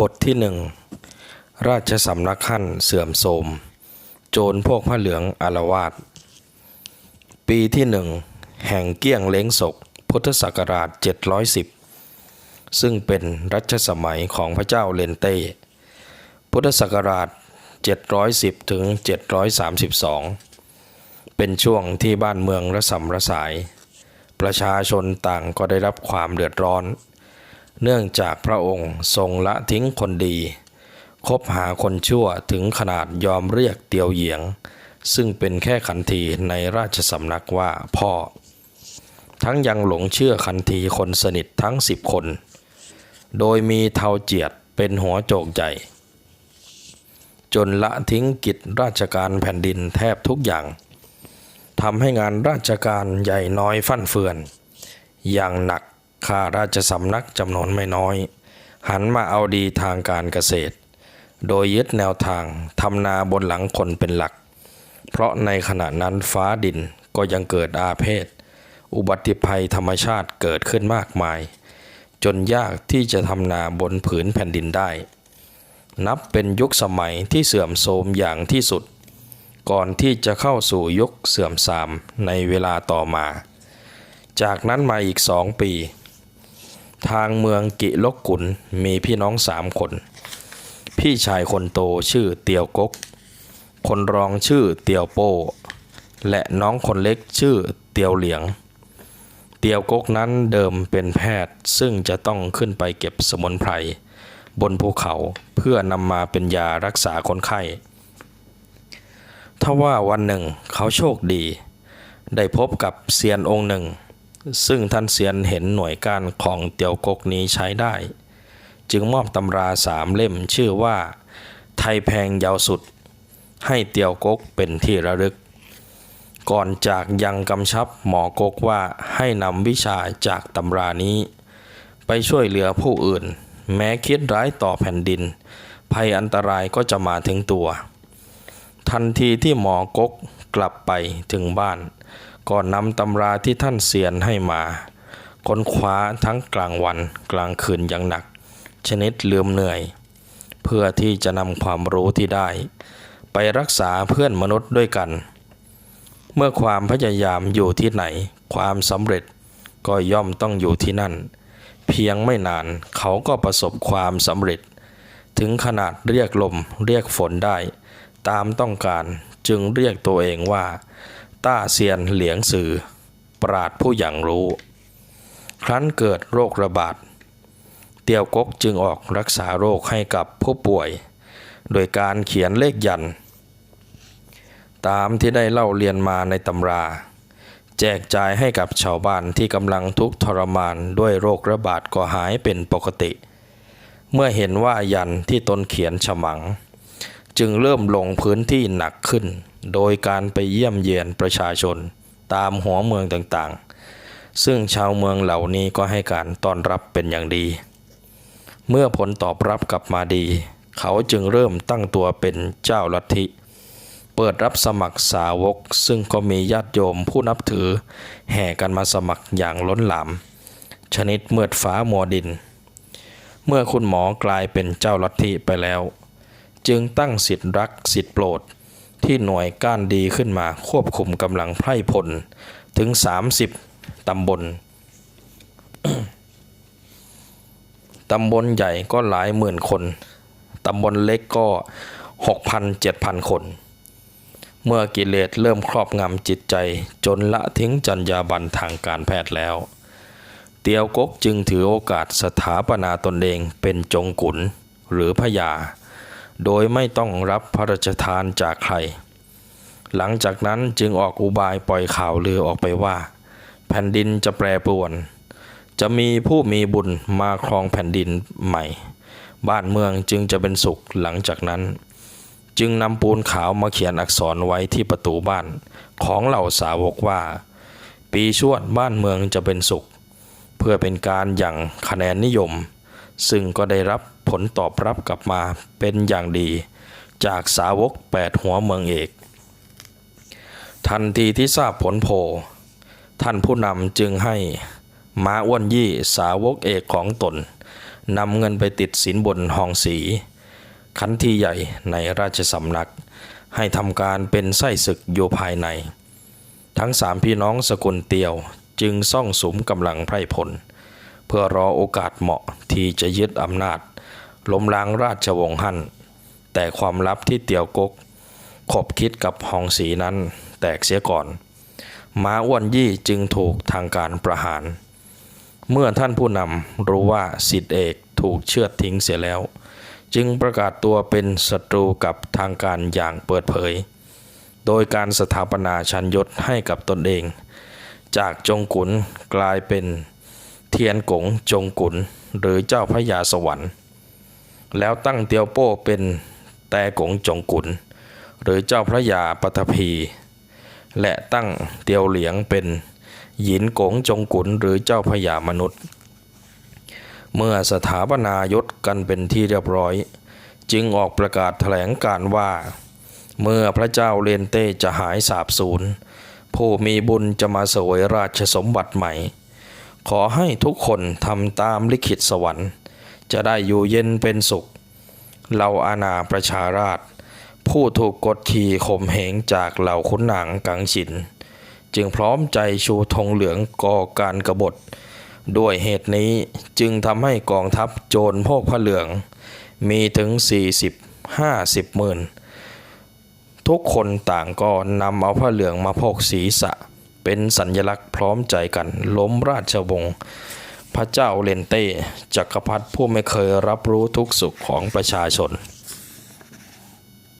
บทที่หนึ่งราชสำนักขั้นเสื่อมโทรม โจรพวกผ้าเหลืองอารวาสปีที่หนึ่งแห่งเกี้ยงเล้งศก พุทธศักราช 710 ซึ่งเป็นรัชสมัยของพระเจ้าเลนเต้ พุทธศักราช 710 ถึง 732 เป็นช่วงที่บ้านเมืองระสำระสาย ประชาชนต่างก็ได้รับความเดือดร้อน เนื่องจากพระองค์ทรงละทิ้งคนดี คบหาคนชั่วถึงขนาดยอมเรียกเตียวเหยียง ซึ่งเป็นแค่ขันทีในราชสำนักว่าพ่อ ทั้งยังหลงเชื่อขันทีคนสนิททั้งสิบคน โดยมีเทาเจียดเป็นหัวโจกใหญ่ จนละทิ้งกิจราชการแผ่นดินแทบทุกอย่างทำให้งานราชการใหญ่น้อยฟั่นเฟือน อย่างหนัก ข้าราชสำนักจำนวนไม่น้อย หันมาเอาดีทางการเกษตร โดยยึดแนวทางทำนาบนหลังคนเป็นหลัก เพราะในขณะนั้นฟ้าดินก็ยังเกิดอาเพศ อุบัติภัยธรรมชาติเกิดขึ้นมากมาย จนยากที่จะทำนาบนผืนแผ่นดินได้ นับเป็นยุคสมัยที่เสื่อมโทรมอย่างที่สุด ก่อนที่จะเข้าสู่ยุคเสื่อมทรามในเวลาต่อมา จากนั้นมาอีกสองปี ทางเมืองกิลกกุลมีพี่น้องสามคน พี่ชายคนโตชื่อเตียวกก คนรองชื่อเตียวโป้ และน้องคนเล็กชื่อเตียวเหลียง เตียวกกนั้นเดิมเป็นแพทย์ซึ่งจะต้องขึ้นไปเก็บสมุนไพรบนภูเขาเพื่อนำมาเป็นยารักษาคนไข้ทว่าวันหนึ่งเขาโชคดี ได้พบกับเซียนองค์หนึ่ง ซึ่งท่านเซียนเห็นหน่วยการของเตียวกกนี้ใช้ได้ จึงมอบตำราสามเล่มชื่อว่า ไทยแพงยาวสุด ให้เตียวกกเป็นที่ระลึก ก่อนจากยังกำชับหมอกกว่าให้นำวิชาจากตำรานี้ ไปช่วยเหลือผู้อื่น แม้คิดร้ายต่อแผ่นดิน ภัยอันตรายก็จะมาถึงตัว ทันทีที่หมอกกกลับไปถึงบ้าน ก็นำตำราที่ท่านเสียนให้มา ค้นคว้าทั้งกลางวันกลางคืนอย่างหนัก ชนิดลืมเหนื่อย เพื่อที่จะนำความรู้ที่ได้ ไปรักษาเพื่อนมนุษย์ด้วยกัน เมื่อความพยายามอยู่ที่ไหน ความสำเร็จก็ย่อมต้องอยู่ที่นั่น เพียงไม่นานเขาก็ประสบความสำเร็จ ถึงขนาดเรียกลมเรียกฝนได้ ตามต้องการจึงเรียกตัวเองว่า ต้าเซียนเหลียงสื่อ ปราดผู้อย่างรู้ ครั้นเกิดโรคระบาด เตียวกกจึงออกรักษาโรคให้กับผู้ป่วย โดยการเขียนเลขยัน ตามที่ได้เล่าเรียนมาในตำรา แจกจ่ายให้กับชาวบ้านที่กำลังทุกข์ทรมานด้วยโรคระบาดก็หายเป็นปกติ เมื่อเห็นว่ายันที่ตนเขียนฉมัง จึงเริ่มลงพื้นที่หนักขึ้น โดยการไปเยี่ยมเยียนประชาชนตามหัวเมืองต่างๆ ซึ่งชาวเมืองเหล่านี้ก็ให้การต้อนรับเป็นอย่างดี เมื่อผลตอบรับกลับมาดี เขาจึงเริ่มตั้งตัวเป็นเจ้าลัทธิ เปิดรับสมัครสาวก ซึ่งก็มีญาติโยมผู้นับถือ แห่กันมาสมัครอย่างล้นหลาม ชนิดเมือดฟ้ามัวดิน เมื่อคุณหมอกลายเป็นเจ้าลัทธิไปแล้ว จึงตั้งสิทธิรักสิทธิโปรด ที่หน่วยก้านดีขึ้นมาควบคุมกำลังไพร่พล ถึง 30 ตำบล ตำบลใหญ่ก็หลายหมื่นคน ตำบลเล็กก็ 6,000 7,000 คน เมื่อกิเลสเริ่มครอบงำจิตใจจนละทิ้งจรรยาบรรณทางการแพทย์แล้ว เตียวกกจึงถือโอกาสสถาปนาตนเองเป็นจงกุนหรือพญา โดยไม่ต้องรับพระราชทานจากใคร หลังจากนั้นจึงออกอุบายปล่อยข่าวลือออกไปว่า แผ่นดินจะแปรปรวน จะมีผู้มีบุญมาครองแผ่นดินใหม่ บ้านเมืองจึงจะเป็นสุขหลังจากนั้น จึงนำปูนขาวมาเขียนอักษรไว้ที่ประตูบ้าน ของเหล่าสาวกว่า ปีชวดบ้านเมืองจะเป็นสุข เพื่อเป็นการอย่างคะแนนนิยม ซึ่งก็ได้รับ ผลตอบรับกลับมาเป็นอย่างดี จากสาวกแปดหัวเมืองเอก ทันทีที่ทราบผลโพลท่านผู้นำจึงให้ม้าอ้วนยี่สาวกเอกของตนนำเงินไปติดสินบนหองสีขันทีใหญ่ในราชสำนัก ให้ทำการเป็นไส้ศึกอยู่ภายใน ทั้งสามพี่น้องสกุลเตียวจึงซ่องสมกำลังไพร่พล เพื่อรอโอกาสเหมาะที่จะยึดอำนาจ ล้มล้างราชวงศ์ฮั่น แต่ความลับที่เตียวกกขบคิดกับหองสีนั้นแตกเสียก่อน ม้าอ้วนยี่จึงถูกทางการประหาร เมื่อท่านผู้นำรู้ว่าสิทธิเอกถูกเชือดทิ้งเสียแล้ว จึงประกาศตัวเป็นศัตรูกับทางการอย่างเปิดเผย โดยการสถาปนาชันยศให้กับตนเอง จากจงกุนกลายเป็นเทียนกงจงกุนหรือเจ้าพระยาสวรรค์ แล้วตั้งเตียวโป้เป็นแต่กงจงกุนหรือเจ้าพระยาปฐพีและตั้งเตียวเหลียงเป็นหยินกงจงกุนหรือเจ้าพระยามนุษย์ เมื่อสถาปนายศกันเป็นที่เรียบร้อย จึงออกประกาศแถลงการว่า เมื่อพระเจ้าเลนเต้จะหายสาบสูญผู้มีบุญจะมาสวยราชสมบัติใหม่ ขอให้ทุกคนทำตามลิขิตสวรรค์ จะได้อยู่เย็นเป็นสุข เราอาณาประชาราช ผู้ถูกกดขี่ข่มเหงจากเหล่าขุนนางกังฉิน จึงพร้อมใจชูธงเหลืองก่อการกบฏ ด้วยเหตุนี้จึงทำให้กองทัพโจรพวกพระเหลือง มีถึง 40 50หมื่นทุกคนต่างก็นำเอาผ้าเหลืองมาพกศีรษะ เป็นสัญลักษณ์พร้อมใจกันล้มราชวงศ์ พระเจ้าเลนเต้จักรพรรดิผู้ไม่เคยรับรู้ทุกสุขของประชาชน